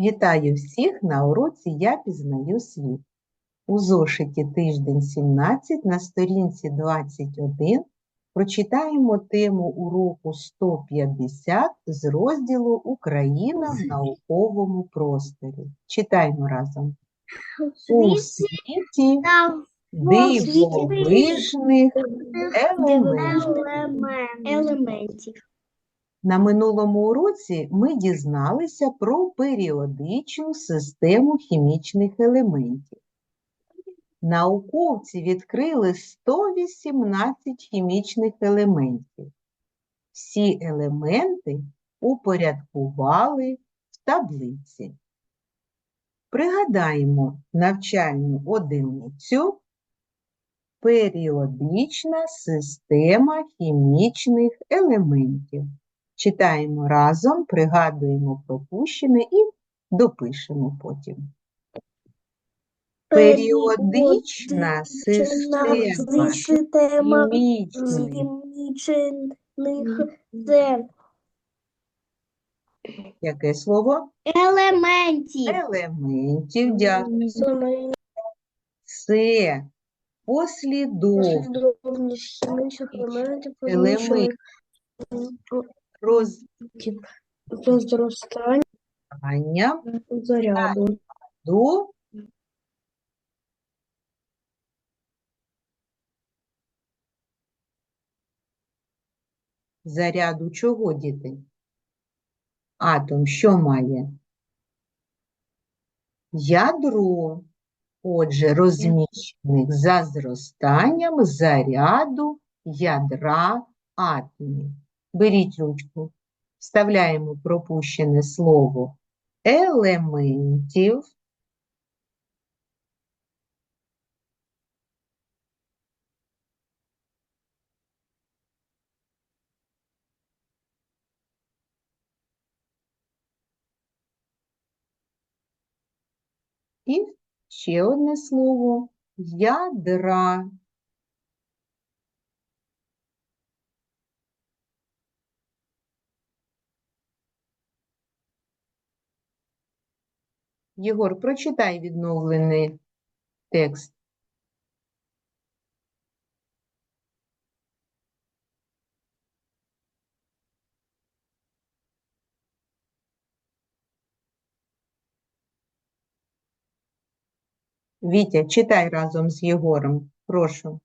Вітаю всіх на уроці Я пізнаю світ. У зошиті тиждень 17 на сторінці 21 прочитаємо тему уроку 150 з розділу Україна в науковому просторі. Читаємо разом. У світі дивовижних елементів. На минулому уроці ми дізналися про періодичну систему хімічних елементів. Науковці відкрили 118 хімічних елементів. Всі елементи упорядкували в таблиці. Пригадаємо навчальну одиницю періодична система хімічних елементів. Читаємо разом, пригадуємо пропущене і допишемо потім. Періодична система хімічних хімічних яке слово? елементів. Елементів. Дякую. Це Послідовність хімічних елементів елементів до зростання розростання заряду. до заряду чого, діти? Атом що має? Ядро. Отже, розміщених за зростанням заряду ядра атомів. Беріть ручку, вставляємо пропущене слово елементів. І ще одне слово ядра. Єгор, прочитай відновлений текст. Вітя, читай разом з Єгором. Прошу.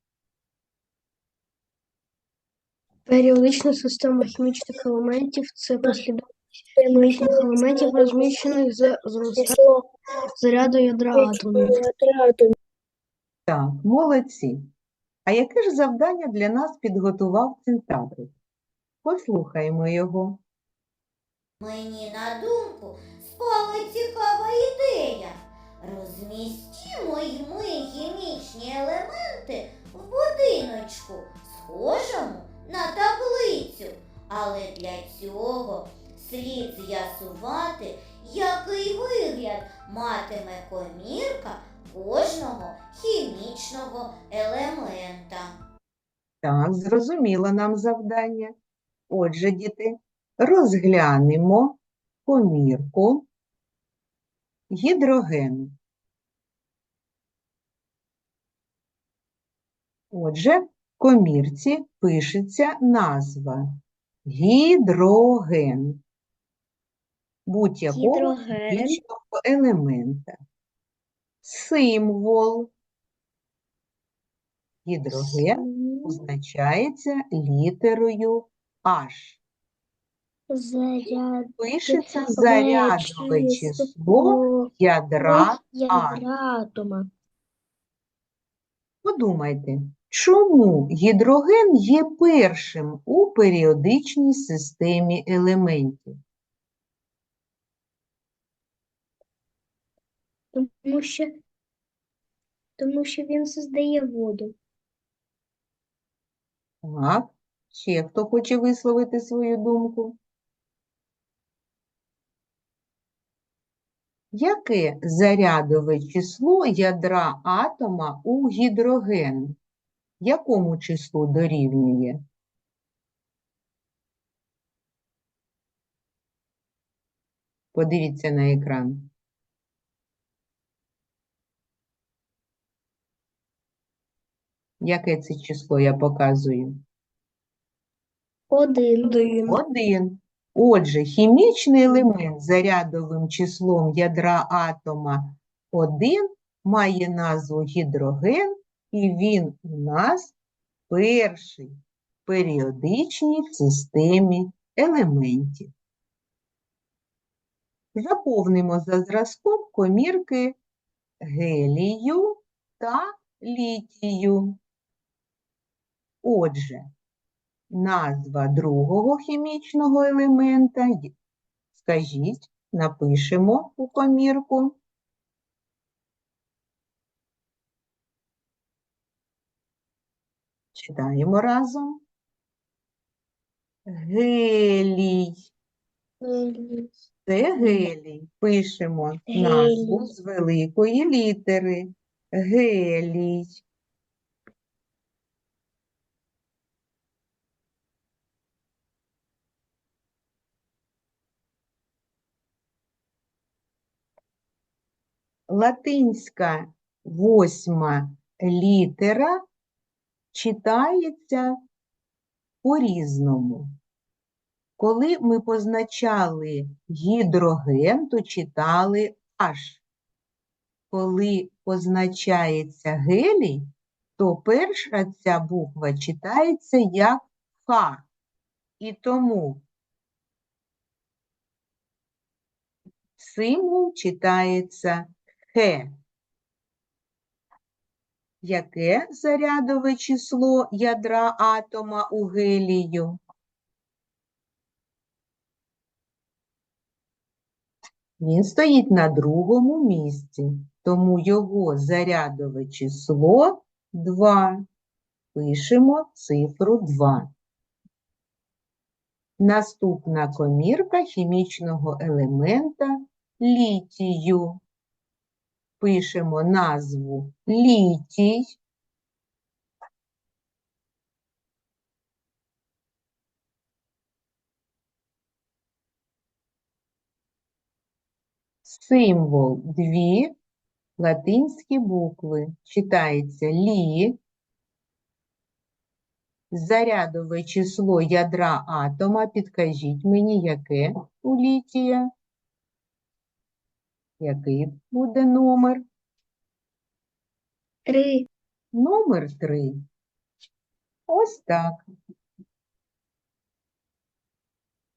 Періодична система хімічних елементів це послідовність хімічних елементів, розміщених за зростанням заряду ядра атомів. Так, молодці. А яке ж завдання для нас підготував Центаврик? Послухаємо його. Мені на думку спала цікава ідея. Розмістімо й ми хімічні елементи в будиночку, схожому на таблицю. Але для цього слід з'ясувати, який вигляд матиме комірка кожного хімічного елемента. Так, зрозуміло нам завдання. Отже, діти, розглянемо комірку гідрогену. Отже, в комірці пишеться назва гідроген будь-якого хімічного елемента. Символ гідроген позначається літерою H. Заряд. Пишеться зарядове число ядра. ядра атома. Подумайте, чому гідроген є першим у періодичній системі елементів? Тому що, тому що він создає воду. Так, ще хто хоче висловити свою думку? Яке зарядове число ядра атома у гідрогену? Якому числу дорівнює? Подивіться на екран. Яке це число я показую? Один. Один. Отже, хімічний елемент зарядовим числом ядра атома 1 має назву гідроген, і він у нас перший в періодичній системі елементів. Заповнимо за зразком комірки гелію та літію. Отже, назва другого хімічного елемента. Скажіть, напишемо у комірку. Читаємо разом. Гелій. Це гелій. Пишемо назву з великої літери. Гелій. Латинська восьма літера читається по-різному. Коли ми позначали гідроген, то читали H. Коли позначається гелій, то перша ця буква читається як Х. І тому символ читається Х. Яке зарядове число ядра атома у гелію? Він стоїть на другому місці, тому його зарядове число 2. Пишемо цифру 2. Наступна комірка хімічного елемента літію. Пишемо назву літій. Символ дві латинські букви. Читається лі. Зарядове число ядра атома. Підкажіть мені, яке у літія? Який буде номер? Три. Номер 3. Ось так.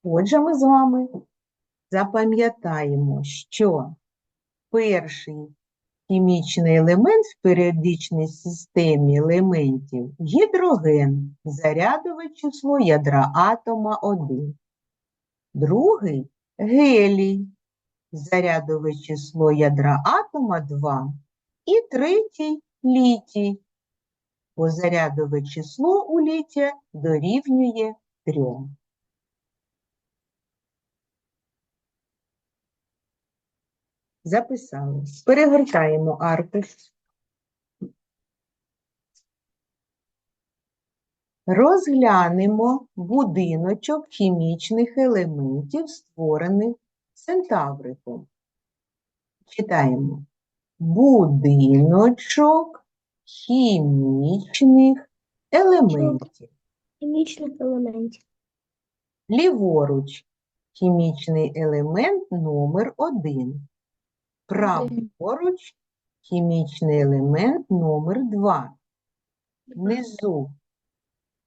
Отже, ми з вами запам'ятаємо, що перший хімічний елемент в періодичній системі елементів гідроген, зарядове число ядра атома 1. Другий гелій, зарядове число ядра атома 2. І третій літій, бо зарядове число у літія дорівнює 3. Записали. Перегортаємо аркуш. Розглянемо будиночок хімічних елементів, створених центавриком. Читаємо. Будиночок хімічних елементів. Хімічних елементів. Ліворуч хімічний елемент номер 1. Праворуч хімічний елемент номер 2. Внизу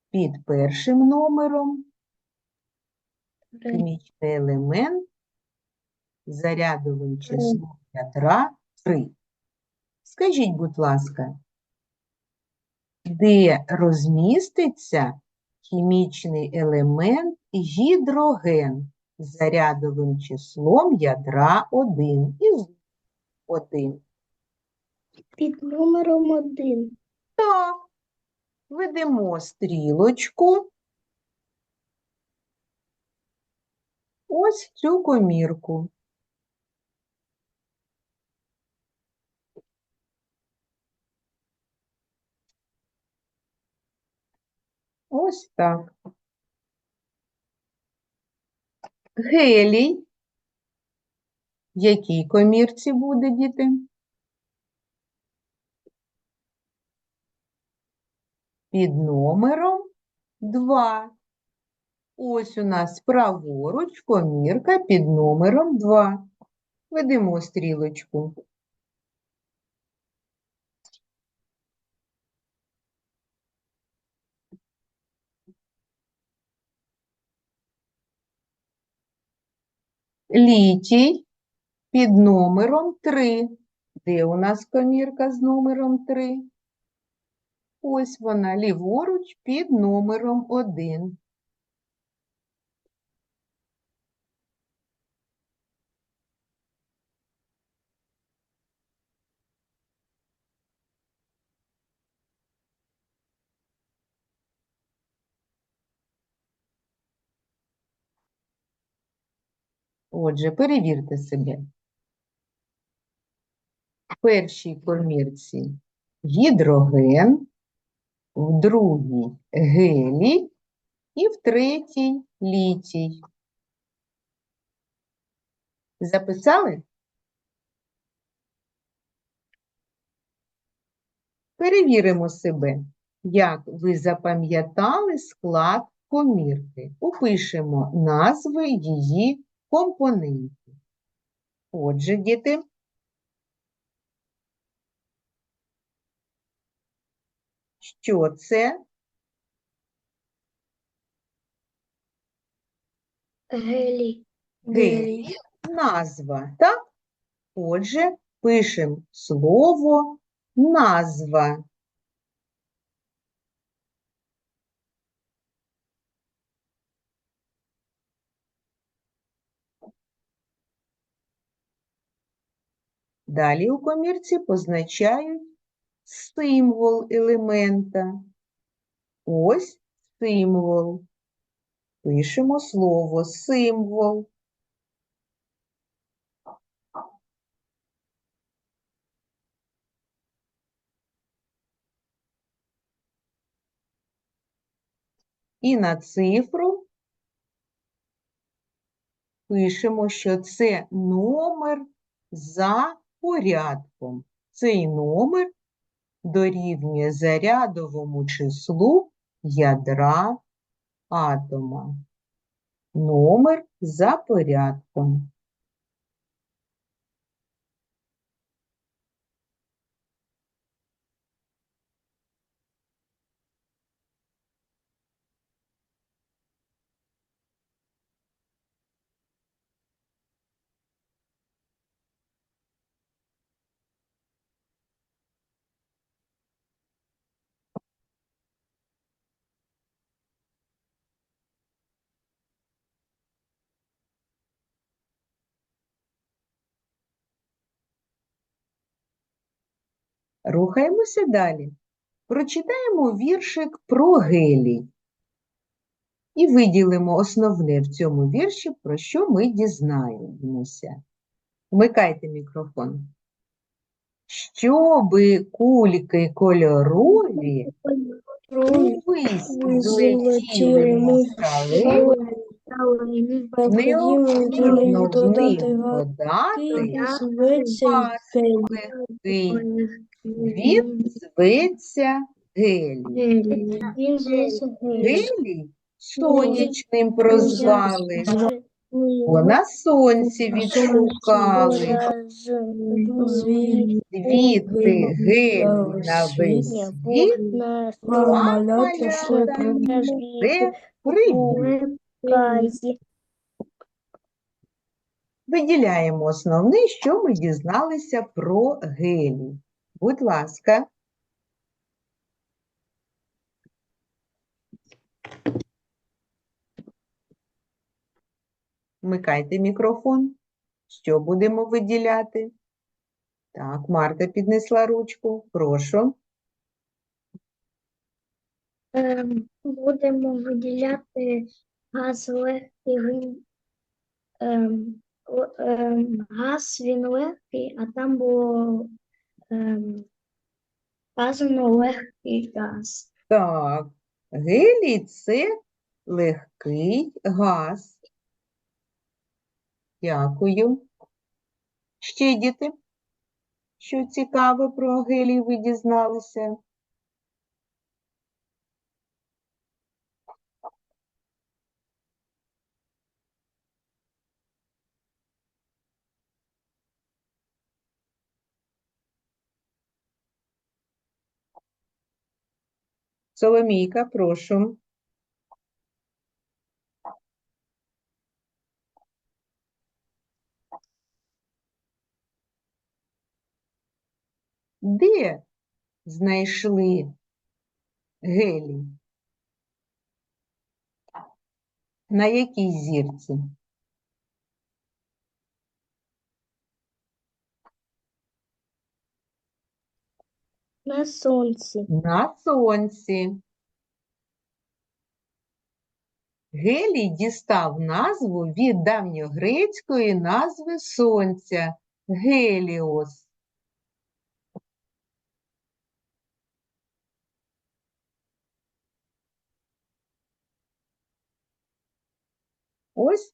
під першим номером хімічний елемент зарядовим числом ядра 3. Скажіть, будь ласка, де розміститься хімічний елемент гідроген з зарядовим числом ядра 1 із 1? Під номером один. Так, ведемо стрілочку ось цю комірку. Ось так. Гелій. В якій комірці буде, діти? Під номером 2. Ось у нас праворуч комірка під номером 2. Ведемо стрілочку. Літій під номером 3. Де у нас комірка з номером 3? Ось вона, ліворуч під номером 1. Отже, перевірте себе. В першій комірці гідроген, в другій гелій і в третій літій. Записали? Перевіримо себе, як ви запам'ятали склад комірки. Упишемо назви її компонентів. Отже, діти, що це? Гелій. Гелій. Назва, так? Отже, пишемо слово назва. Далі у комірці позначають символ елемента. Ось символ. Пишемо слово символ. І на цифру пишемо, що це номер за порядком. Цей номер дорівнює зарядовому числу ядра атома. Номер за порядком. Рухаємося далі. Прочитаємо віршик про гелій. І виділимо основне в цьому вірші, про що ми дізнаємося. Вмикайте мікрофон. Щоби кульки кольорові увесь злетіли москали, необхідно в них додати газ легкий. Він зветься гелій. Він зветься гелій. Гелій сонячним прозвали, бо на сонці відшукали. Звідти гелій на весь світ малята все привіт. Виділяємо основне, що ми дізналися про гелій. Будь ласка. Вмикайте мікрофон. Що будемо виділяти? Так, Марта піднесла ручку. Прошу. Ем, Будемо виділяти газ легкий, ем, ем, газ він легкий, а там було вказано легкий газ. Так, гелій це легкий газ. Дякую. Ще діти, що цікаве про гелій ви дізналися? Соломійка, прошу. Де знайшли гелій? На якій зірці? На сонці. На сонці. Гелій дістав назву від давньогрецької назви сонця Геліос. Ось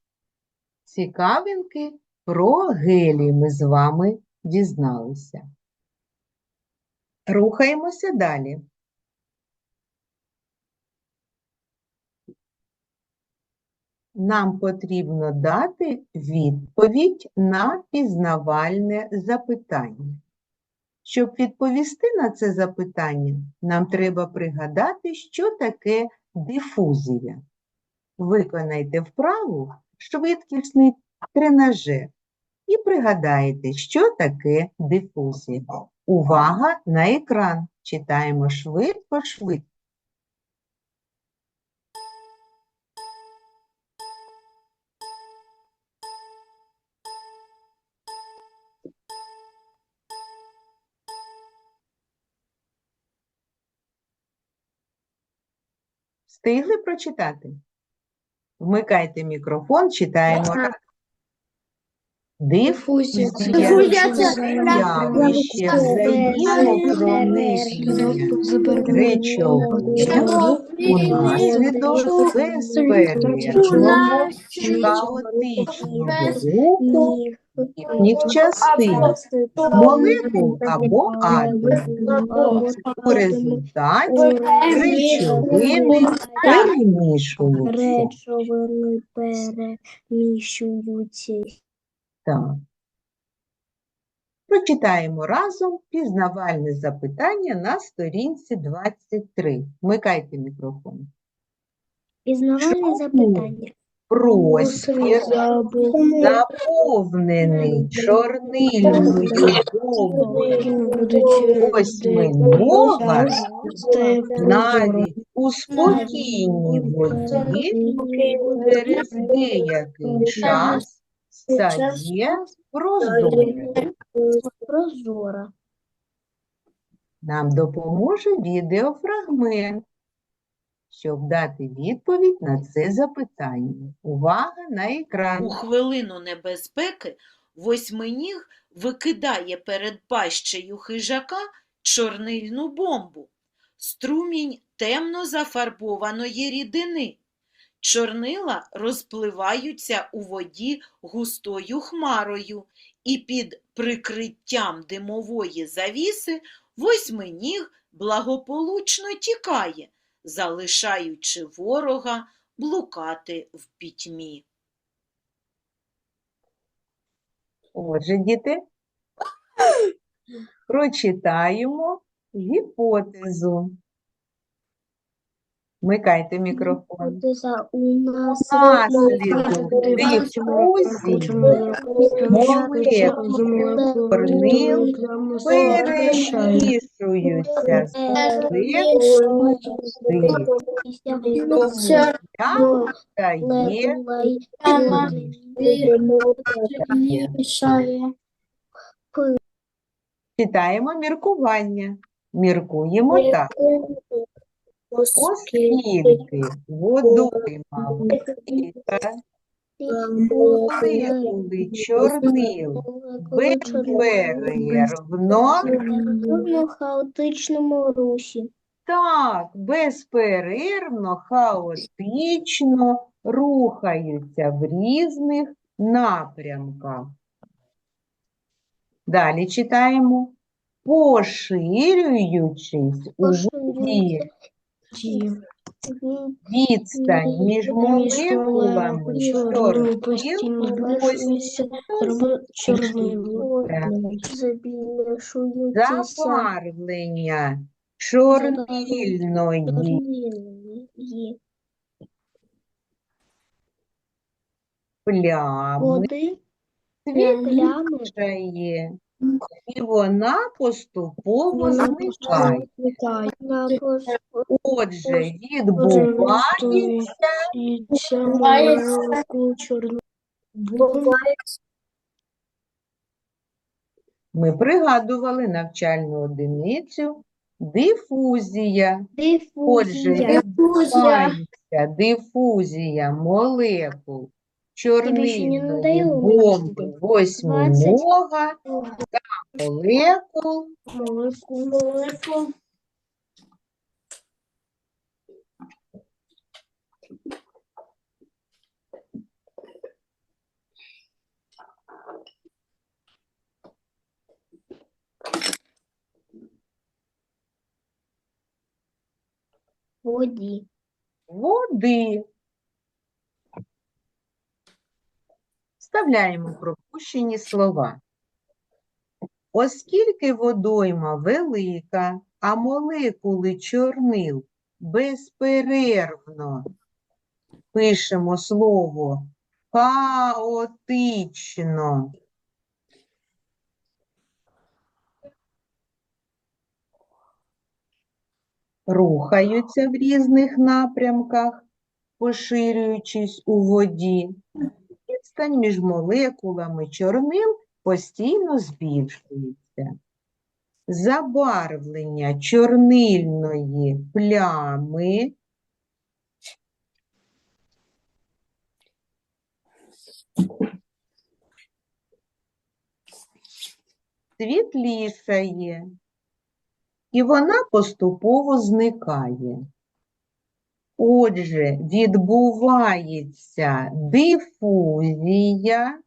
цікавинки про гелій ми з вами дізналися. Рухаємося далі. Нам потрібно дати відповідь на пізнавальне запитання. Щоб відповісти на це запитання, нам треба пригадати, що таке дифузія. Виконайте вправу швидкісний тренажер і пригадайте, що таке дифузія. Увага на екран. Читаємо швидко, швидко. Встигли прочитати? Вмикайте мікрофон, читаємо. Дифузія. Явище взаємопроникнення речовин унаслідок безперервного хаотичного руху їхніх частин, молекул або атомів. У результаті речовини перемішуються. Так. Прочитаємо разом пізнавальне запитання на сторінці 23. Вмикайте мікрофон. Пізнавальне запитання. Простір заповнений чорнильною бомбою восьминога навіть у спокійній воді через деякий час стає прозорим. Прозора. Нам допоможе відеофрагмент, щоб дати відповідь на це запитання. Увага на екран. У хвилину небезпеки восьминіг викидає перед пащею хижака чорнильну бомбу, струмінь темно зафарбованої рідини. Чорнила розпливаються у воді густою хмарою, і під прикриттям димової завіси восьминіг благополучно тікає, залишаючи ворога блукати в пітьмі. Отже, діти, прочитаємо гіпотезу. Вмикайте мікрофон. У нас Наслідок перемішуються з сили, тому стає Читаємо міркування. Міркуємо так. Оскільки водойма вкрита молекули чорнил безперервно, в хаотичному русі. так, безперервно, хаотично рухаються в різних напрямках. Далі читаємо. Поширюючись у воді, відстань між молекулами чорнил Забільшується. забарвлення чорнильної плями Води плями світлішає, і вона поступово зникає. Отже, відбувається Ми пригадували навчальну одиницю дифузія. Отже, дифузія. відбувається дифузія молекул чорнильної надоїло бомби мені восьминога та молекул Воді. води. Вставляємо пропущені слова. Оскільки водойма велика, а молекули чорнил безперервно пишемо слово хаотично. Рухаються в різних напрямках, поширюючись у воді. Відстань між молекулами чорнил постійно збільшується. Забарвлення чорнильної плями світлішає, і вона поступово зникає. Отже, відбувається дифузія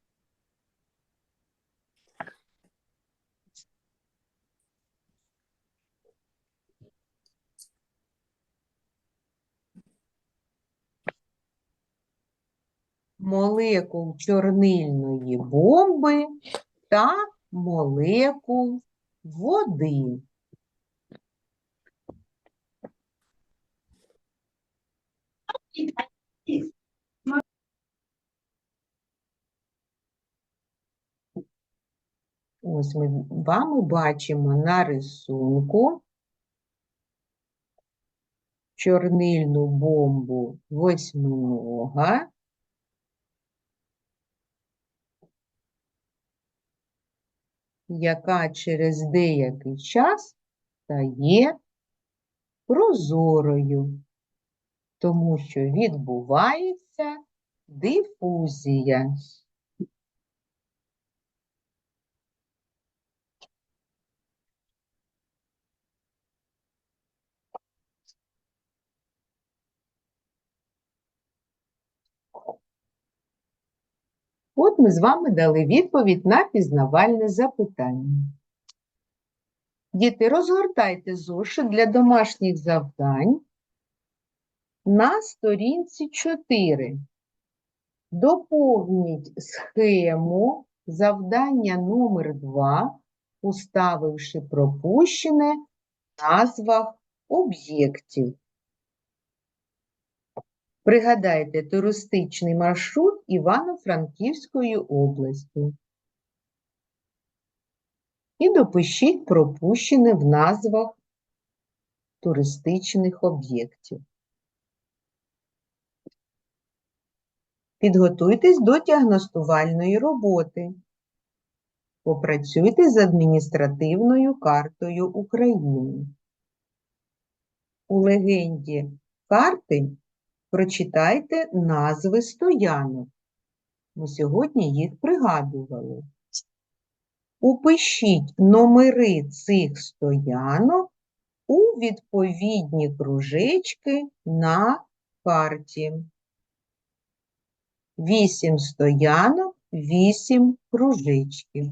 молекул чорнильної бомби та молекул води. Ось ми вами бачимо на рисунку чорнильну бомбу восьминога. яка через деякий час стає прозорою, тому що відбувається дифузія. От ми з вами дали відповідь на пізнавальне запитання. Діти, розгортайте зошит для домашніх завдань на сторінці 4. Доповніть схему завдання номер 2, уставивши пропущене в назвах об'єктів. Пригадайте туристичний маршрут Івано-Франківської області. І допишіть пропущене в назвах туристичних об'єктів. Підготуйтесь до діагностувальної роботи. Попрацюйте з адміністративною картою України. У легенді карти прочитайте назви стоянок. Ми сьогодні їх пригадували. Упишіть номери цих стоянок у відповідні кружечки на карті. Вісім стоянок, вісім кружечків.